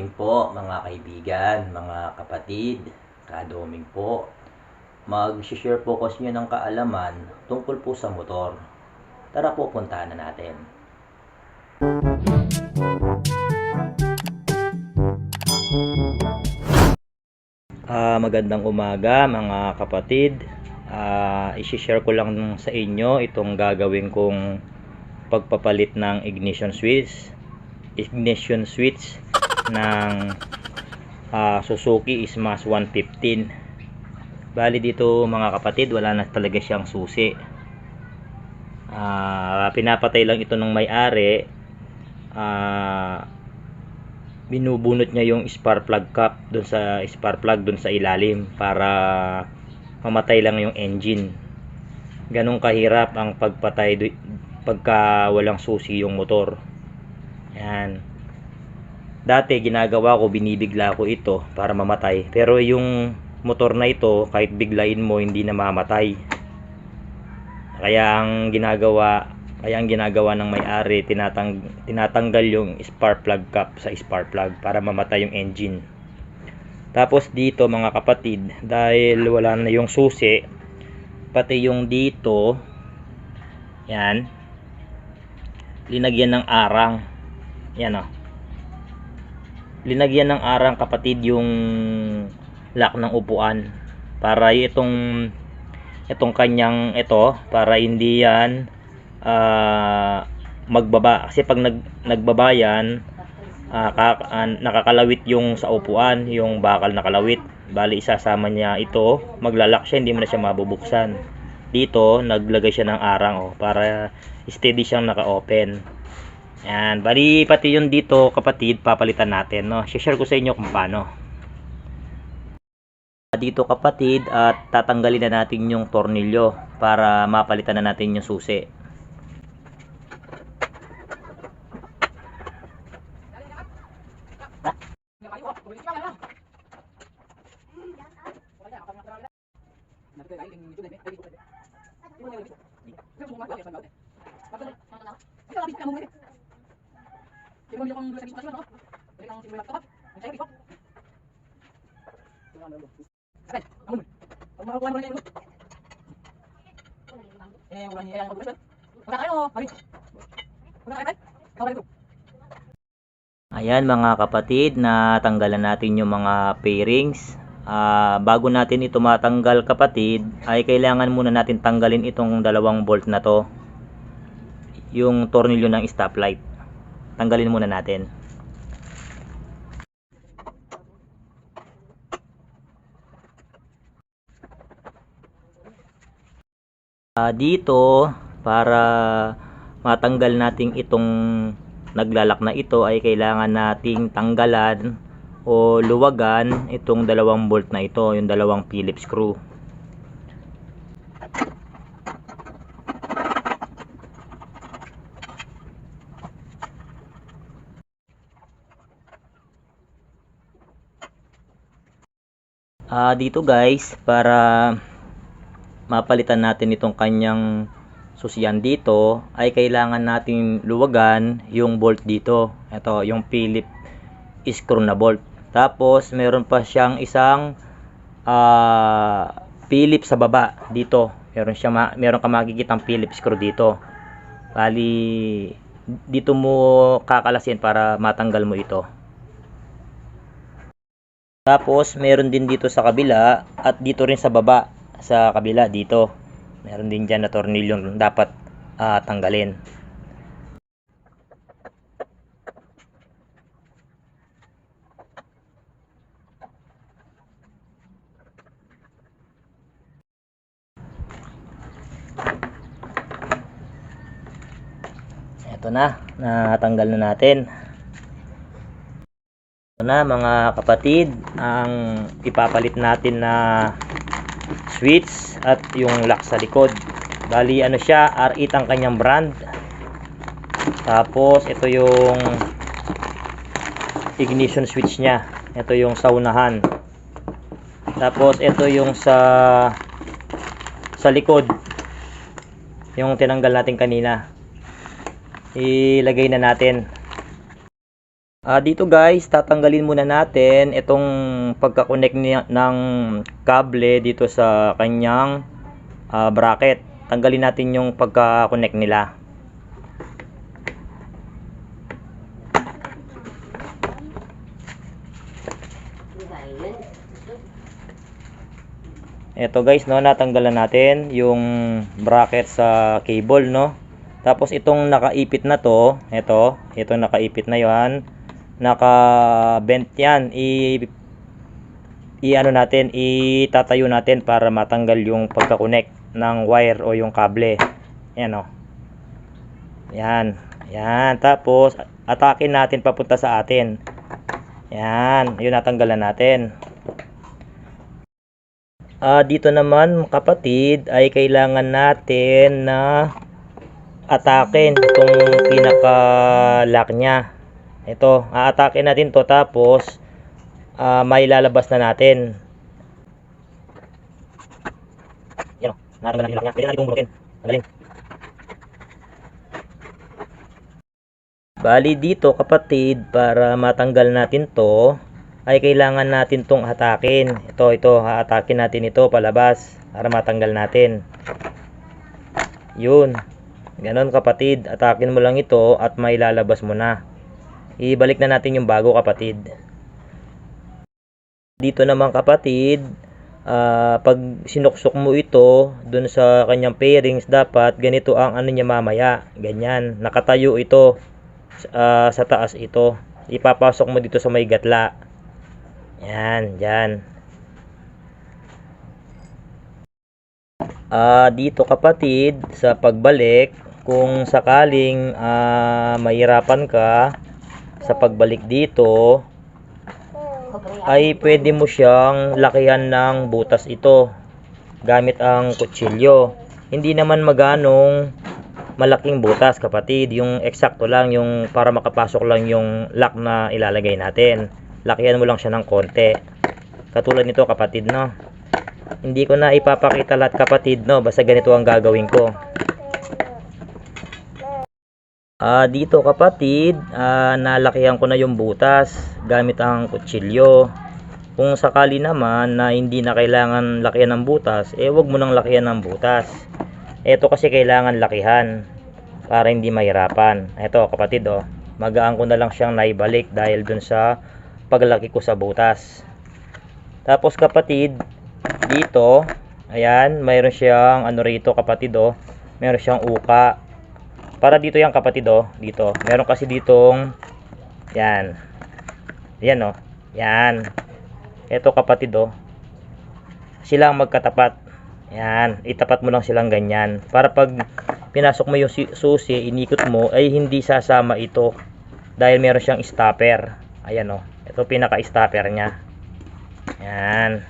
morning po mga kaibigan, mga kapatid, kadoming po. Mag-share po ko sa inyo ng kaalaman tungkol po sa motor. Tara po, puntahan na natin. Ah, magandang umaga mga kapatid. Ah, i-share ko lang sa inyo itong gagawin kong pagpapalit ng ignition switch. Ignition switch ng ah, Suzuki Smash 115. Bali dito mga kapatid, wala na talaga siyang susi. Ah, pinapatay lang ito ng may-ari. Ah, binubunot niya yung spark plug cap doon sa spark plug doon sa ilalim para mamatay lang yung engine. Ganong kahirap ang pagpatay pagka walang susi yung motor. Yan. Dati ginagawa ko binibigla ko ito para mamatay. Pero yung motor na ito kahit biglain mo hindi na mamatay. Kaya ang ginagawa kaya ang ginagawa ng may-ari tinatang tinatanggal yung spark plug cap sa spark plug para mamatay yung engine. Tapos dito mga kapatid, dahil wala na yung susi, pati yung dito, yan, linagyan ng arang. Yan o. Linagyan ng arang kapatid yung lock ng upuan. Para itong itong kanyang ito para hindi yan ah, magbaba. Kasi pag nag, nagbaba yan ah, ka- ah, nakakalawit yung sa upuan yung bakal nakalawit bali isasama niya ito maglalak siya hindi mo na siya mabubuksan. Dito naglagay siya ng arang oh, para steady siyang naka-open yan bali pati yung dito kapatid papalitan natin no? Share ko sa inyo kung paano. Dito kapatid at tatanggalin na natin yung tornilyo para mapalitan na natin yung susi Ayan mga kapatid, natanggalan natin yung mga pairings. Ah, bago natin ito matanggal kapatid, ay kailangan muna natin tanggalin itong dalawang bolt na to. Yung tornilyo ng stoplight. Tanggalin muna natin. Ah, dito para matanggal natin itong naglalak na ito ay kailangan nating tanggalan o luwagan itong dalawang bolt na ito, yung dalawang Phillips screw. Ah, dito guys, para mapalitan natin itong kanyang susiyan dito ay kailangan nating luwagan yung bolt dito. Ito, yung Philip screw na bolt. Tapos, meron pa siyang isang ah Philip sa baba dito. Meron siya meron ka makikitang Philip screw dito. Bali dito mo kakalasin para matanggal mo ito. Tapos, meron din dito sa kabila at dito rin sa baba sa kabila dito. Meron din dyan na tornilyong dapat ah, tanggalin. Ito na, natanggal na natin. Ito na mga kapatid, ang ipapalit natin na switch at yung lock sa likod. Bali ano siya, R8 ang kanyang brand. Tapos ito yung ignition switch niya. Ito yung saunahan. Tapos ito yung sa sa likod. Yung tinanggal natin kanina. Ilagay na natin. Ah, dito guys, tatanggalin muna natin itong pagka-connect ng kable dito sa kanyang ah, bracket. Tanggalin natin yung pagka-connect nila. Ito guys, no, natanggalan natin yung bracket sa cable, no. Tapos itong nakaipit na to, ito, ito nakaipit na 'yan. Naka-bent 'yan. I i ano natin, itatayo natin para matanggal yung pagka-connect ng wire o yung kable. Ayan, oh. Yan. Yan. Tapos atakin natin papunta sa atin. Yan, yun natanggalan natin. Ah, dito naman kapatid ay kailangan natin na atakin itong pinaka lock niya. Ito, aatakin natin to tapos ah, may lalabas na natin. Yan, o, natanggal natin yung lock niya. Pwede natin itong bunutin. Magaling. Bali dito kapatid, para matanggal natin to, ay kailangan natin tong hatakin. Ito, ito, haatakin natin ito palabas para matanggal natin. Yun. Ganon kapatid, atakin mo lang ito at may lalabas mo na. Ibalik na natin yung bago kapatid. Dito naman kapatid, ah, pag sinuksok mo ito dun sa kanyang pairings, dapat ganito ang ano niya mamaya. Ganyan, nakatayo ito ah, sa taas ito. Ipapasok mo dito sa may gatla. Yan, dyan. Ah, dito kapatid, sa pagbalik, kung sakaling ah, mahirapan ka sa pagbalik dito, ay pwede mo siyang lakihan ng butas ito gamit ang kutsilyo. Hindi naman maganong malaking butas kapatid, yung eksakto lang yung para makapasok lang yung lock na ilalagay natin. Lakihan mo lang siya ng konti. Katulad nito kapatid no. Hindi ko na ipapakita lahat kapatid no, basta ganito ang gagawin ko. Ah, dito kapatid, ah, nalakihan ko na yung butas gamit ang kutsilyo. Kung sakali naman na hindi na kailangan lakihan ng butas, eh wag mo nang lakihan ng butas. Ito kasi kailangan lakihan para hindi mahirapan. Ito kapatid oh, magaan ko na lang siyang naibalik dahil dun sa paglaki ko sa butas. Tapos kapatid, dito, ayan, mayroon siyang ano rito kapatid oh, meron siyang uka. Para dito yan kapatid oh, dito. Meron kasi ditong yan. Yan oh. Yan. Ito kapatid oh. Sila ang magkatapat. Yan, itapat mo lang silang ganyan. Para pag pinasok mo yung si- susi, inikot mo, ay hindi sasama ito. Dahil meron siyang stopper. Ayan oh. Ito pinaka-stopper niya. Yan.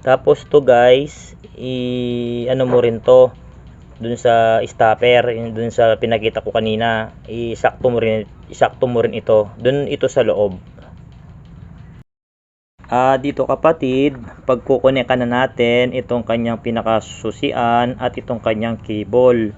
Tapos to guys, i ano mo rin to dun sa stopper, dun sa pinakita ko kanina, isakto mo rin isakto mo rin ito. Dun ito sa loob. Ah, dito kapatid, pagkukunik na natin itong kanyang pinakasusian at itong kanyang cable.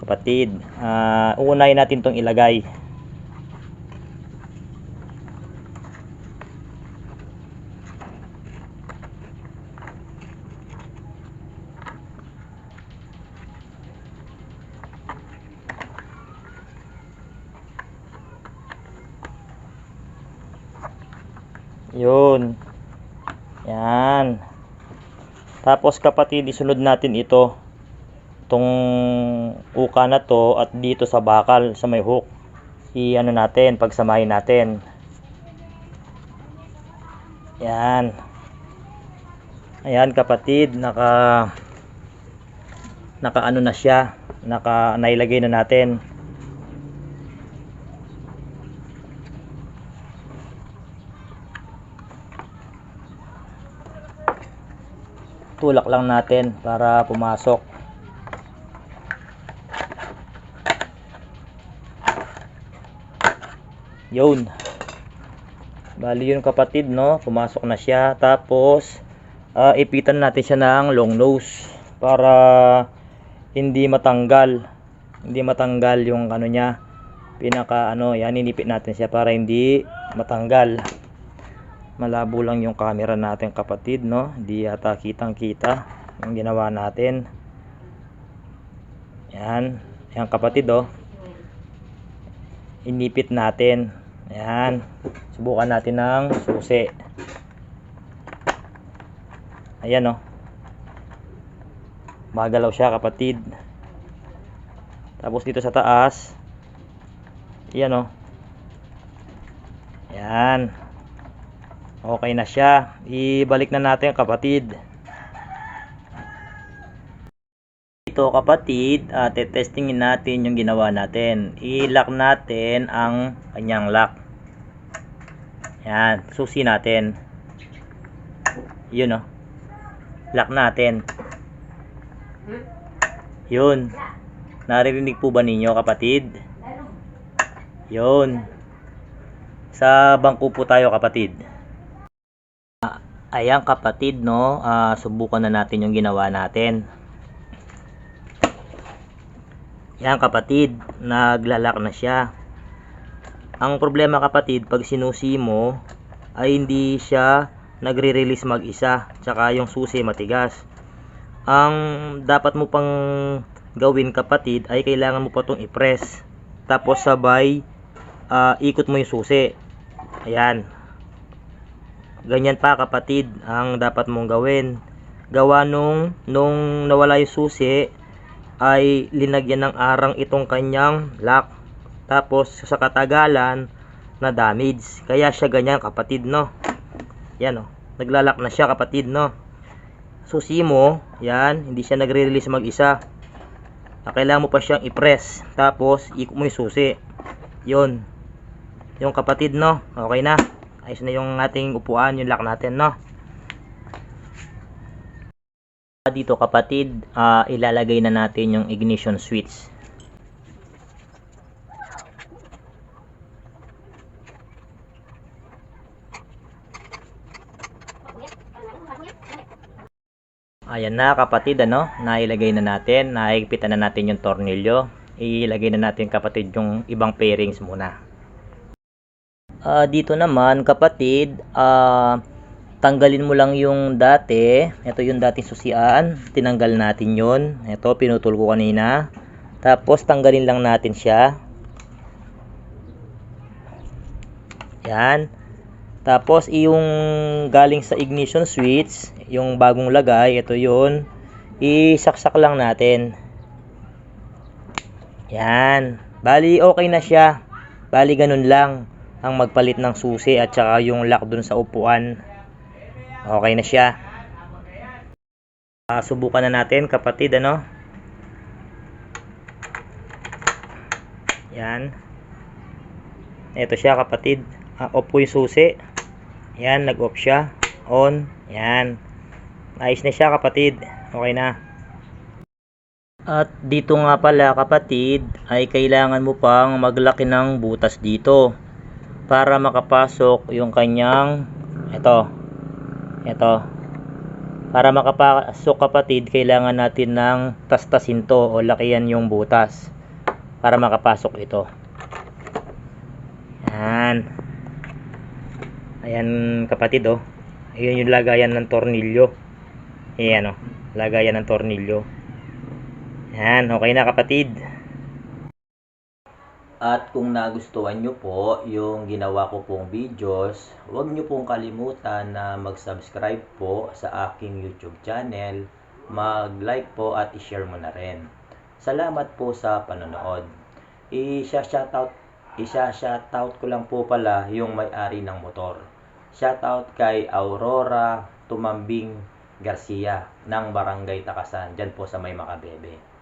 Kapatid, ah, uunahin natin itong ilagay. Yun. Yan. Tapos kapatid, isunod natin ito. Itong uka na to at dito sa bakal, sa may hook. I-ano natin, pagsamahin natin. Yan. Ayan kapatid, naka naka ano na siya, naka nailagay na natin. Tulak lang natin para pumasok. Yun. Bali yun kapatid no? Pumasok na siya. Tapos ah, ipitan natin siya ng long nose para hindi matanggal. Hindi matanggal yung ano niya. Pinaka ano yan inipit natin siya para hindi matanggal malabo lang yung camera natin kapatid no? Di yata kitang kita yung ginawa natin. Yan. Yan kapatid oh. Inipit natin. Yan. Subukan natin ng susi. Ayan oh. Magalaw siya kapatid. Tapos dito sa taas. Yan oh. Yan okay na siya. Ibalik na natin kapatid. Ito kapatid uh, testingin natin yung ginawa natin. I-lock natin ang kanyang lock. Yan susi natin. Yun oh. Lock natin. Yun. Naririnig po ba ninyo kapatid? Yun. Sa bangko po tayo kapatid ayan kapatid no? Ah, subukan na natin yung ginawa natin. Yan kapatid naglalak na siya. Ang problema kapatid pag sinusi mo ay hindi siya nagre-release mag-isa tsaka yung susi matigas. Ang dapat mo pang gawin kapatid ay kailangan mo pa itong i-press. Tapos sabay ah, ikot mo yung susi. Ayan ganyan pa kapatid ang dapat mong gawin. Gawa nung nung nawala yung susi ay linagyan ng arang itong kanyang lock. Tapos sa katagalan na damage. Kaya siya ganyan kapatid no? Yan oh naglalak na siya kapatid no? Susi mo yan hindi siya nagre-release mag isa kailangan mo pa siyang i-press. Tapos ikot mo yung susi. Yun. Yung kapatid no? Okay na ayos na yung ating upuan yung lock natin no? Dito kapatid ah, ilalagay na natin yung ignition switch. Ayan na kapatid ano? Nailagay na natin naigpitan na natin yung tornilyo. Ilagay na natin kapatid yung ibang pairings muna Ah, dito naman kapatid, ah, tanggalin mo lang yung dati. Ito yung dating susian. Tinanggal natin yon. Ito pinutol ko kanina. Tapos tanggalin lang natin siya. Yan. Tapos yung galing sa ignition switch, yung bagong lagay, ito yun. Isaksak lang natin. Yan. Bali okay na siya. Bali ganun lang ang magpalit ng susi at saka yung lock dun sa upuan. Okay na siya. Ah, subukan na natin kapatid ano? Yan. Ito siya kapatid. Ah, off yung susi. Yan nag off siya. On. Yan. Ayos na siya kapatid. Okay na. At dito nga pala kapatid ay kailangan mo pang maglaki ng butas dito para makapasok yung kanyang ito ito para makapasok kapatid kailangan natin ng tastasin to o lakihan yung butas para makapasok ito. Yan. Ayan kapatid oh. Ayan yung lagayan ng tornilyo. Ayan oh. Lagayan ng tornilyo. Yan okay na kapatid at kung nagustuhan nyo po yung ginawa ko pong videos, huwag nyo pong kalimutan na mag-subscribe po sa aking YouTube channel, mag-like po at i-share mo na rin. Salamat po sa panonood. I-shoutout isa-shoutout ko lang po pala yung may-ari ng motor. Shoutout kay Aurora Tumambing Garcia ng Barangay Takasan, dyan po sa May Makabebe.